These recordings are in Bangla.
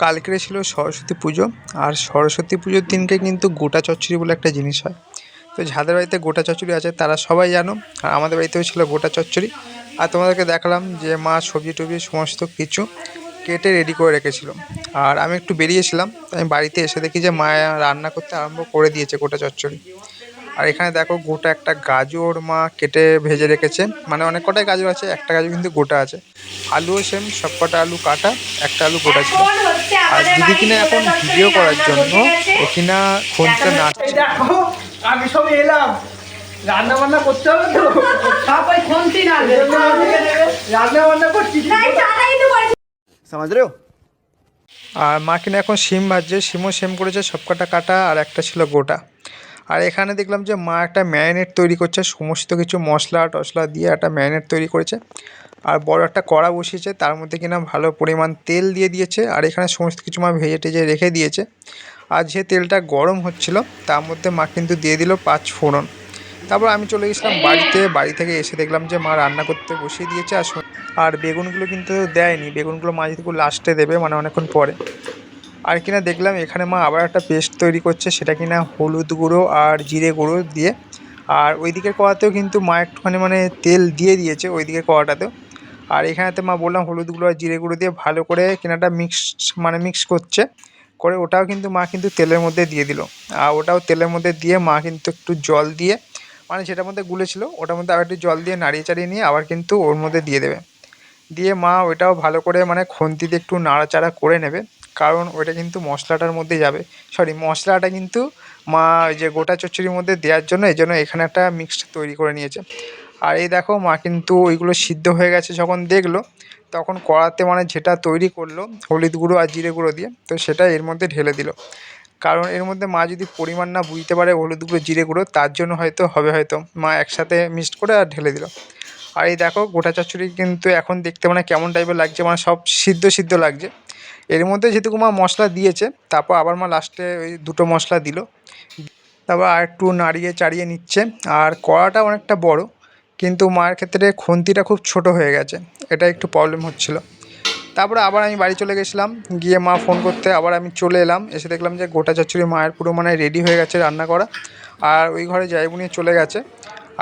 কালকে ছিল সরস্বতী পুজো, আর সরস্বতী পুজোর দিনকে কিন্তু গোটা চচ্চড়ি বলে একটা জিনিস হয়। তো যাদের বাড়িতে গোটা চচ্চড়ি আছে, তারা সবাই জানো, আর আমাদের বাড়িতেও ছিল গোটা চচ্চড়ি। আর তোমাদেরকে দেখালাম যে মা সবজি টবজি সমস্ত কিছু কেটে রেডি করে রেখেছিল। আর আমি একটু বেরিয়েছিলাম আমি বাড়িতে এসে দেখি যে মা রান্না করতে আরম্ভ করে দিয়েছে গোটা চচ্চড়ি। আর এখানে দেখো গোটা একটা গাজর মা কেটে ভেজে রেখেছে। মানে অনেক কটাই গাজর আছে একটা গাজর কিন্তু গোটা আছে। আলুও সেম সব কটা আলু কাটা একটা আলু গোটা ছিল। আর দিদি কিনা এখন ভিডিও করার জন্য ও কিনা খুঁজতে নাচছে আমি সব এলাম। রান্না বান্না করতে হবে তো? সব ওই না রান্না বান্না করছি। সমাজ রে আর মা কিনা এখন সিম ভাজছে সিমও সেম করেছে সব কটা কাটা আর একটা ছিল গোটা। আর এখানে দেখলাম যে মা একটা ম্যারিনেট তৈরি করছে, সমস্ত কিছু মশলা টশলা দিয়ে একটা ম্যারিনেট তৈরি করেছে। আর বড় একটা কড়া বসিয়েছে, তার মধ্যে কিনা ভালো পরিমাণ তেল দিয়ে দিয়েছে। আর এখানে সমস্ত কিছু মা ভেজে টেজে রেখে দিয়েছে। আর যে তেলটা গরম হচ্ছিল, তার মধ্যে মা কিন্তু দিয়ে দিল পাঁচ ফোড়ন। তারপর আমি চলে গেছিলাম বাড়িতে, বাড়ি থেকে এসে দেখলাম যে মা রান্না করতে বসিয়ে দিয়েছে। আর আর বেগুনগুলো কিন্তু দেয়নি। বেগুনগুলো মা যেটুকু লাস্টে দেবে মানে অনেকক্ষণ পরে। আর কিনা দেখলাম এখানে মা আবার একটা পেস্ট তৈরি করছে, সেটা কিনা হলুদ গুঁড়ো আর জিরে গুঁড়ো দিয়ে। আর ওই দিকের কড়াতেও কিন্তু মা একটুখানি মানে তেল দিয়ে দিয়েছে ওই দিকের কড়াটাতেও। আর এখানেতে মা বললাম হলুদ গুঁড়ো আর জিরে গুঁড়ো দিয়ে ভালো করে কেনাটা মিক্স মানে মিক্স করছে। করে ওটাও কিন্তু মা কিন্তু তেলের মধ্যে দিয়ে দিল। আর ওটাও তেলের মধ্যে দিয়ে মা কিন্তু একটু জল দিয়ে মানে যেটার মধ্যে গুলেছিল, ওটার মধ্যে আবার একটু জল দিয়ে নাড়িয়ে চাড়িয়ে নিয়ে আবার কিন্তু ওর মধ্যে দিয়ে দেবে। দিয়ে মা ওইটাও ভালো করে মানে খুন্তি দিয়ে একটু নাড়াচাড়া করে নেবে। কারণ ওইটা কিন্তু মশলাটার মধ্যে যাবে। সরি মশলাটা কিন্তু মা, ওই যে গোটা চচ্চড়ির মধ্যে দেওয়ার জন্য, এই জন্য এখানে একটা মিক্সড তৈরি করে নিয়েছে। আর এই দেখো মা কিন্তু ওইগুলো সিদ্ধ হয়ে গেছে যখন দেখল, তখন কড়াতে মানে যেটা তৈরি করল, হলুদ গুঁড়ো আর জিরে গুঁড়ো দিয়ে, তো সেটা এর মধ্যে ঢেলে দিল। কারণ এর মধ্যে মা যদি পরিমাণ না বুঝতে পারে হলুদ গুঁড়ো, জিরে গুঁড়ো, তার জন্য হয়তো হবে হয়তো মা একসাথে মিক্সড করে আর ঢেলে দিল। আর এই দেখো, গোটা চচ্চড়ি কিন্তু এখন দেখতে মানে কেমন টাইপের লাগছে মানে সব সিদ্ধ সিদ্ধ লাগছে। এর মধ্যে যেটুকু মা মশলা দিয়েছে, তারপর আবার মা লাস্টে ওই দুটো মশলা দিল। তারপর আর একটু নাড়িয়ে চাড়িয়ে নিচ্ছে। আর কড়াটা অনেকটা বড়, কিন্তু মায়ের ক্ষেত্রে খুন্তিটা খুব ছোট হয়ে গেছে, এটা একটু প্রবলেম হচ্ছিল। তারপরে আবার আমি বাড়ি চলে গেছিলাম, গিয়ে মা ফোন করতে আবার আমি চলে এলাম, এসে দেখলাম যে গোটা চচ্চড়ি মায়ের পুরো মানে রেডি হয়ে গেছে রান্না করা। আর ওই ঘরে জায়বু নিয়ে চলে গেছে।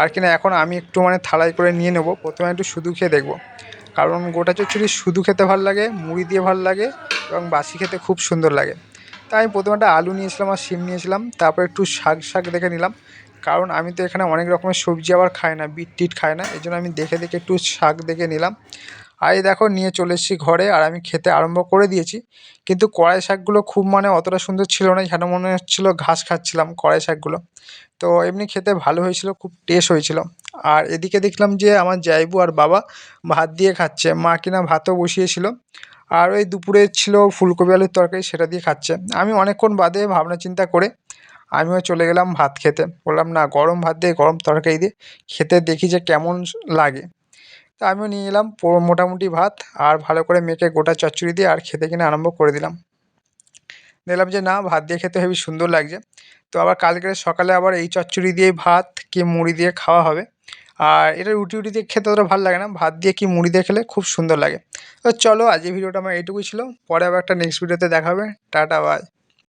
আর কিনা এখন আমি একটু মানে থালাই করে নিয়ে নেব। প্রথমে একটু শুধু খেয়ে দেখব। কারণ গোটা চচ্চড়ি শুধু খেতে ভালো লাগে, মুড়ি দিয়ে ভালো লাগে এবং বাসি খেতে খুব সুন্দর লাগে। তাই আমি প্রথমে একটা আলু নিয়েছিলাম আর শিম নিয়েছিলাম, তারপর একটু শাক শাক দেখে নিলাম। কারণ আমি তো এখানে অনেক রকমের সবজি আবার খাই না, বিট টিট খাই না এই জন্য আমি দেখে দেখে একটু শাক দেখে নিলাম। আর এই দেখো, নিয়ে চলে এসেছি ঘরে আর আমি খেতে আরম্ভ করে দিয়েছি। কিন্তু কড়াই শাকগুলো খুব মানে অতটা সুন্দর ছিল না যেন মনে হচ্ছিল ঘাস খাচ্ছিলাম কড়াই শাকগুলো। তো এমনি খেতে ভালো হয়েছিল, খুব টেস্ট হয়েছিল। আর এদিকে দেখলাম যে আমার জাইবু আর বাবা ভাত দিয়ে খাচ্ছে, মা কিনা ভাতও বসিয়েছিল। আর ওই দুপুরে ছিল ফুলকপি আলুর তরকারি, সেটা দিয়ে খাচ্ছে। আমি অনেকক্ষণ বাদে ভাবনা চিন্তা করে আমিও চলে গেলাম ভাত খেতে। বললাম, না, গরম ভাত দিয়ে, গরম তরকারি দিয়ে খেতে দেখি যে কেমন লাগে। তা আমিও নিয়ে পুরো মোটামুটি ভাত আর ভালো করে মেখে গোটা চচ্চড়ি দিয়ে আর খেতে কিনে আরম্ভ করে দিলাম। দেখলাম যে না, ভাত দিয়ে খেতে হেবি সুন্দর লাগছে। তো আবার কালকে সকালে আবার এই চচ্চড়ি দিয়েই ভাত কি মুড়ি দিয়ে খাওয়া হবে। আর এটা রুটি উটি দিয়ে খেতে অতটা ভালো লাগে না, ভাত দিয়ে কি মুড়ি দিয়ে খেলে খুব সুন্দর লাগে। তো চলো আজ এই ভিডিওটা আমার এইটুকুই ছিল, পরে আবার একটা নেক্সট ভিডিওতে দেখাবে টাটা বাই